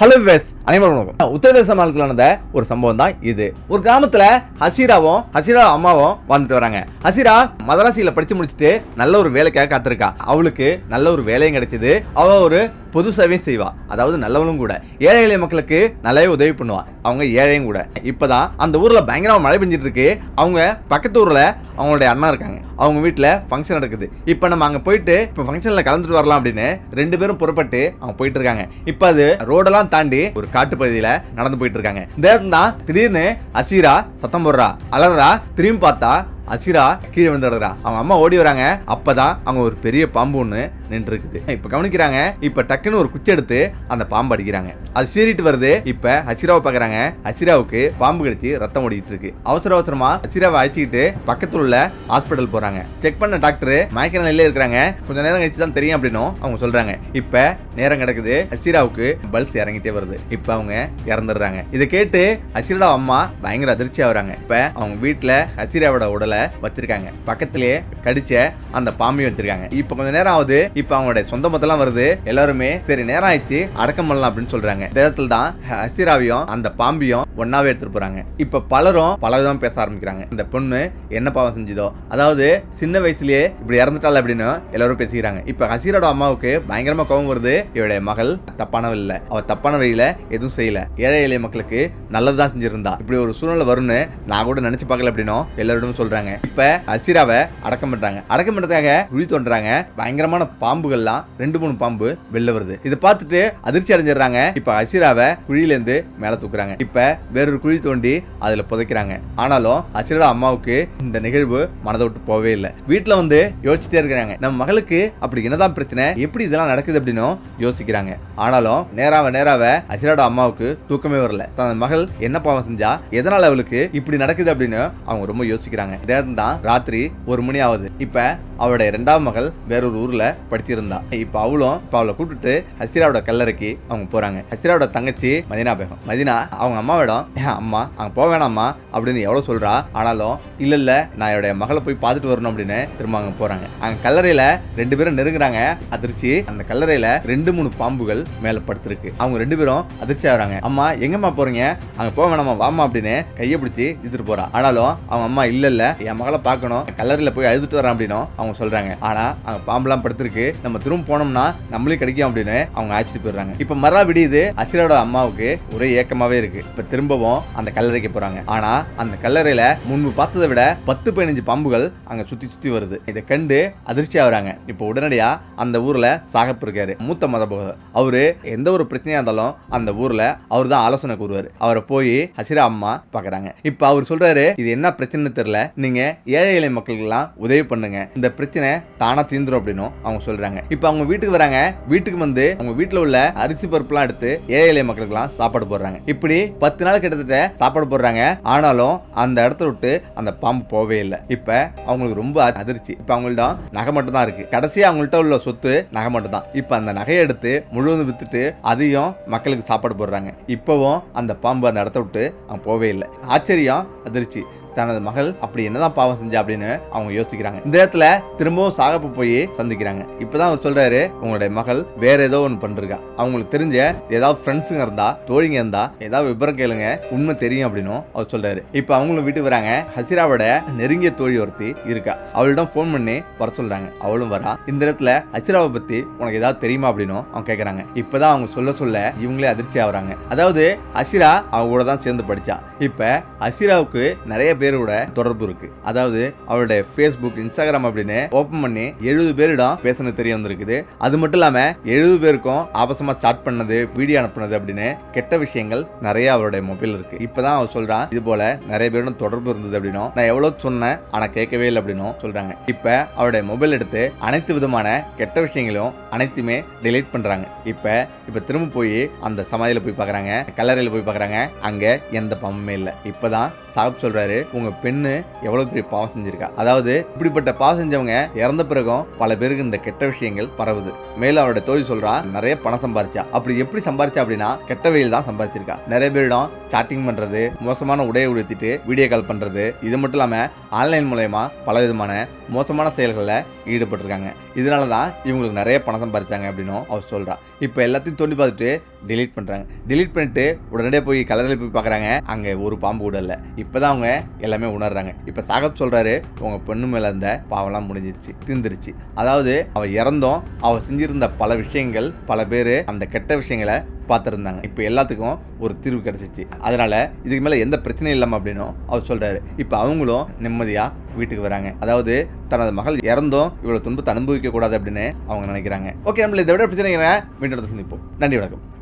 Hello ways அனைவரும் வணக்கம். உத்தரப்பிரதேச மாநிலத்தில் நடந்த ஒரு சம்பவம் தான் இது. ஒரு கிராமத்தில் ஹசீராவும் ஹசீரா அம்மாவும் வந்துட்டு வராங்க. ஹசீரா மதராசியில் படித்து முடிச்சுட்டு நல்ல ஒரு வேலைக்காக காத்திருக்கா. அவளுக்கு நல்ல ஒரு வேலையும் கிடைச்சது. அவள் ஒரு பொது சேவையும் செய்வா. அதாவது நல்லவனும் கூட. ஏழை எளிய மக்களுக்கு நல்லாவே உதவி பண்ணுவா. அவங்க ஏழையும் கூட. இப்போதான் அந்த ஊரில் பயங்கரமாக மழை பெஞ்சிட்டு இருக்கு அவங்க பக்கத்து ஊரில் அவங்களுடைய அண்ணா இருக்காங்க. அவங்க வீட்டில் ஃபங்க்ஷன் நடக்குது. இப்போ நம்ம அங்கே போயிட்டு இப்போ ஃபங்க்ஷனில் கலந்துட்டு வரலாம் அப்படின்னு ரெண்டு பேரும் புறப்பட்டு அவங்க போயிட்டு இருக்காங்க. இப்போ அது ரோடெல்லாம் தாண்டி ஒரு காட்டுப்பகுதியில் நடந்து போயிட்டு இருக்காங்க. இந்த இடத்துல தான் திடீர்னு அசீரா சத்தம் போடுறா அலறா திரும்பி பார்த்தா அசிரா கீழே விழுந்துடுறா. அவங்க அம்மா ஓடி வராங்க. அப்பதான் அவங்க ஒரு பெரிய பாம்பு ஒன்று நின்று இருக்குது இப்போ கவனிக்கிறாங்க. இப்போ டக்குன்னு ஒரு குச்சி எடுத்து அந்த பாம்பு அடிக்கிறாங்க. அது சீறிட்டு வருது. இப்போ ஹசிராவை பார்க்குறாங்க ஹசிராவுக்கு பாம்பு கடிச்சு ரத்தம் ஓடிட்டு இருக்கு. அவசர அவசரமா ஹசிராவை அழைச்சிக்கிட்டு பக்கத்துல உள்ள ஹாஸ்பிட்டல் போறாங்க. செக் பண்ண டாக்டர் மயக்க நிலையில இருக்கிறாங்க. கொஞ்ச நேரம் கழிச்சு தான் தெரியும் அப்படின்னும் அவங்க சொல்றாங்க. இப்போ நேரம் கிடக்குது. ஹசிராவுக்கு பல்ஸ் இறங்கிட்டே வருது. இப்போ அவங்க இறந்துடுறாங்க. இதை கேட்டு ஹசிராவோட அம்மா பயங்கர அதிர்ச்சி ஆகுறாங்க இப்போ அவங்க வீட்டில் ஹசிராவோட உடலை வச்சிருக்காங்க. பக்கத்திலேயே கடிச்ச அந்த பாம்பையும் வச்சிருக்காங்க. இப்போ கொஞ்ச நேரம் ஆகுது. இப்போ அவங்களுடைய சொந்த மொத்தம்லாம் வருது. எல்லாருமே சரி நேரம் ஆயிடுச்சு. அடக்கம் பண்ணலாம் அப்படின்னு சொல்றாங்க. இந்த இடத்துல தான் ஹசிராவையும் அந்த பாம்பியும் ஒன்னாவே எடுத்துட்டு போறாங்க. இப்போ பலரும் பல விதம் பேச ஆரம்பிக்கிறாங்க. இந்த பொண்ணு என்ன பாவம் செஞ்சதோ? அதாவது சின்ன வயசுலயே இப்படி இறந்துட்டாள் அப்படின்னு எல்லாரும் பேசிக்கிறாங்க. இப்போ ஹசீரோட அம்மாவுக்கு பயங்கரமா கோபம் வருது. இவருடைய மகள் தப்பானவள் இல்ல. அவ தப்பான வழியில எதுவும் செய்யல. ஏழை எளிய மக்களுக்கு நல்லதுதான் செஞ்சிருந்தா. இப்படி ஒரு சூழ்நிலை வரும்னு நான் கூட நினைச்சு பார்க்கல அப்படின்னும் எல்லாரோடும் சொல்றாங்க. இப்ப ஹசீராவை அடக்கம் பண்றாங்க. அடக்கம் பண்றதுக்காக குழி தோன்றாங்க பயங்கரமான பாம்புகள்லாம் ரெண்டு மூணு பாம்பு வெளில வருது. இதை பார்த்துட்டு அதிர்ச்சி அடைஞ்சிடுறாங்க. இப்ப ஹசீராவை குழியில இருந்து மேல தூக்குறாங்க. இப்ப வேறொரு குழி தோண்டி அதில் புதைக்கிறாங்க. ஆனாலும் ஹசீரா அம்மாவுக்கு இந்த நிகழ்வு மனதை விட்டு போகவே இல்லை. வீட்டில் வந்து யோசிச்சுட்டே இருக்கிறாங்க. நம்ம மகளுக்கு அப்படி என்னதான் பிரச்சனை எப்படி இதெல்லாம் நடக்குது அப்படின்னும் யோசிக்கிறாங்க. ஆனாலும் நேராவ நேராவ ஹசீராவோட அம்மாவுக்கு தூக்கமே வரல. தன் மகள் என்ன பாவம் செஞ்சா எதனால் அவளுக்கு இப்படி நடக்குது அப்படின்னு அவங்க ரொம்ப யோசிக்கிறாங்க. நேரம் தான் ராத்திரி ஒரு மணி ஆகுது. இப்போ அவளுடைய ரெண்டாவது மகள் வேறொரு ஊரில் படிச்சிருந்தா இப்போ அவளும் இப்போ அவளை கூப்பிட்டுட்டு ஹசிராவோட கல்லறைக்கு அவங்க போகிறாங்க ஹசிராவோட தங்கச்சி மதினா பேகம் மதினா அவங்க அம்மாவிடம் "ஏன் அம்மா அங்கே போக வேணாம்மா அப்படின்னு எவ்வளவு சொல்றா ஆனாலும் இல்லை இல்லை நான் என்னுடைய மகளை போய் பார்த்துட்டு வரணும் அப்படின்னு திரும்ப அங்கே போகிறாங்க அங்கே கல்லறையில் ரெண்டு பேரும் நெருங்குறாங்க அதிர்ச்சி. அந்த கல்லறையில் ரெண்டு மூணு பாம்புகள் மேலே படுத்துருக்கு. அவங்க ரெண்டு பேரும் அதிர்ச்சி ஆகிறாங்க. அம்மா எங்கம்மா போகிறீங்க அங்கே போக வேணாமா வாமா அப்படின்னு கையை பிடிச்சி இழுத்துட்டு போகிறா ஆனாலும் அவங்க அம்மா இல்லை இல்லை என் மகளை பார்க்கணும். கல்லறையில் போய் அழுதுட்டு வரேன் அப்படின்னும் அவங்க சொல்கிறாங்க ஆனால் அங்கே பாம்பெல்லாம் படுத்துருக்கு. நம்ம திரும்ப போனோம்னா நம்மளே கிடைக்கும் அப்படின்னு அவங்க அழைச்சிட்டு போயிடுறாங்க. இப்போ மறா விடியுது. அசிரோட அம்மாவுக்கு ஒரே ஏக்கமாகவே இருக்கு. இப்போ திரும்பவும் அந்த கல்லறைக்கு போறாங்க. ஆனா அந்த கல்லறையில முன்பு பார்த்ததை விட பத்து பதினஞ்சு பாம்புகள் அங்க சுத்தி சுத்தி வருது. இதை கண்டு அதிர்ச்சி ஆகுறாங்க. இப்போ உடனடியா அந்த ஊர்ல சாகப் இருக்காரு மூத்த மத போதர் அவரு எந்த ஒரு பிரச்சனையா இருந்தாலும் அந்த ஊர்ல அவர் தான் ஆலோசனை கூறுவார். அவரை போய் ஹசிரா அம்மா பாக்குறாங்க. இப்போ அவர் சொல்றாரு இது என்ன பிரச்சனை தெரியல. நீங்க ஏழை எளிய மக்களுக்கெல்லாம் உதவி பண்ணுங்க. இந்த பிரச்சனை தானா தீந்துரும் அப்படின்னும் அவங்க சொல்றாங்க. இப்போ அவங்க வீட்டுக்கு வராங்க. வீட்டுக்கு வந்து அவங்க வீட்டுல உள்ள அரிசி பருப்புலாம் எடுத்து ஏழை எளிய மக்களுக்கெல்லாம் சாப்பாடு போடுறாங்க. இப்படி பத்து நாள் கிட்டத்தட்ட சாப்பாடு போடுறாங்க. ஆனாலும் அந்த இடத்த விட்டு அந்த பாம்பு போவே இல்லை. இப்ப அவங்களுக்கு ரொம்ப அதிர்ச்சி. இப்ப அவங்கள்ட்ட நகை மட்டும் தான் இருக்கு. கடைசியா அவங்கள்ட்ட உள்ள சொத்து நகை மட்டும் தான் இப்ப அந்த நகையை எடுத்து முழுவதும் வித்துட்டு அதையும் மக்களுக்கு சாப்பாடு போடுறாங்க. இப்பவும் அந்த பாம்பு அந்த இடத்த விட்டு அவங்க போவே இல்லை. ஆச்சரியம் அதிர்ச்சி. தனது மகள் அப்படி என்னதான் பாவம் செஞ்சா அப்படின்னு அவங்க யோசிக்கிறாங்க. இந்த இடத்துல திரும்பவும் சாகப்பு போய் சந்திக்கிறாங்க. இப்பதான் அவர் சொல்றாரு உங்களுடைய மகள் வேற ஏதோ ஒன்று பண்ணிருக்கா அவங்களுக்கு தெரிஞ்ச ஏதாவது ஃப்ரெண்ட்ஸுங்க இருந்தா தோழிங்க இருந்தா ஏதாவது விபரம் கேளுங்க. உண்மை தெரியும் அப்படின்னும் அவர் சொல்றாரு. இப்போ அவங்களும் வீட்டுக்கு வராங்க. ஹசிராவோட நெருங்கிய தோழி ஒருத்தி இருக்கா. அவளிடம் ஃபோன் பண்ணி வர சொல்றாங்க. அவளும் வரா. இந்த இடத்துல ஹசிராவை பத்தி உனக்கு ஏதாவது தெரியுமா அப்படின்னும் அவங்க கேட்கறாங்க இப்பதான் அவங்க சொல்ல சொல்ல இவங்களே அதிர்ச்சி ஆகுறாங்க. அதாவது ஹசிரா அவங்க கூட தான் சேர்ந்து படிச்சா. இப்ப ஹசிராவுக்கு நிறைய பேரோட தொடர்பு இருக்கு. அதாவது அவருடைய ஃபேஸ்புக் இன்ஸ்டாகிராம் அப்படின்னு ஓப்பன் பண்ணி எழுபது பேரிடம் பேசுனது தெரிய வந்திருக்குது. அது மட்டும் இல்லாம எழுபது பேருக்கும் ஆபாசமா சாட் பண்ணது வீடியோ அனுப்புனது அப்படின்னு கெட்ட விஷயங்கள் நிறைய அவருடைய மொபைல் இருக்கு. இப்பதான் அவர் சொல்றான் இது போல நிறைய பேருடன் தொடர்பு இருந்தது அப்படின்னும். நான் எவ்வளவு சொன்னேன் ஆனா கேட்கவே இல்லை அப்படின்னும் சொல்றாங்க. இப்ப அவருடைய மொபைல் எடுத்து அனைத்து விதமான கெட்ட விஷயங்களும் அனைத்துமே டிலீட் பண்றாங்க. இப்ப இப்ப திரும்ப போய் அந்த சமாதியில போய் பாக்குறாங்க கல்லறையில போய் பாக்குறாங்க அங்க எந்த பம்புமே இல்லை. இப்பதான் சாப் சொல்றாரு உங்க பெண்ணு எவ்வளவு பெரிய பாவம் செஞ்சிருக்கா? அதாவது இப்படிப்பட்ட பாவம் செஞ்சவங்க இறந்த பிறகும் பல பேருக்கு இந்த கெட்ட விஷயங்கள் பரவுது. மேலும் அவரோட தோழி சொல்றா நிறைய பணம் சம்பாரிச்சா. அப்படி எப்படி சம்பாரிச்சா அப்படின்னா கெட்ட வெயில் தான் சம்பாரிச்சிருக்கா. நிறைய பேரிடம் சாட்டிங் பண்றது மோசமான உடையை உடுத்திட்டு வீடியோ கால் பண்றது இது மட்டும் இல்லாம ஆன்லைன் மூலயமா பல விதமான மோசமான செயல்களில் ஈடுபட்டிருக்காங்க. இதனால தான் இவங்களுக்கு நிறைய பணம் சம்பாரிச்சாங்க அப்படின்னும் அவர் சொல்றா. இப்போ எல்லாத்தையும் தோண்டி பார்த்துட்டு டிலீட் பண்ணுறாங்க டிலீட் பண்ணிட்டு உடனடியாக போய் கலரில் போய் பார்க்குறாங்க அங்கே ஒரு பாம்பு கூட இல்லை. இப்போதான் அவங்க எல்லாமே உணர்றாங்க. இப்போ சாகப் சொல்கிறாரு உங்கள் பொண்ணு மேலே இருந்த பாவெல்லாம் முடிஞ்சிச்சு தீர்ந்துருச்சு. அதாவது அவள் இறந்தோம். அவள் செஞ்சிருந்த பல விஷயங்கள் பல பேர் அந்த கெட்ட விஷயங்களை பார்த்துருந்தாங்க. இப்போ எல்லாத்துக்கும் ஒரு தீர்வு கிடச்சிச்சு. அதனால் இதுக்கு மேலே எந்த பிரச்சனையும் இல்லாமல் அப்படின்னும் அவர் சொல்கிறாரு இப்போ அவங்களும் நிம்மதியாக வீட்டுக்கு வராங்க. அதாவது தனது மகள் இறந்தும். இவ்வளோ துன்பத்தை அனுபவிக்க கூடாது அப்படின்னு அவங்க நினைக்கிறாங்க. ஓகே நம்மள இதை விட பிரச்சனைங்கிறேன். மீண்டும் சந்திப்போம். நன்றி வணக்கம்.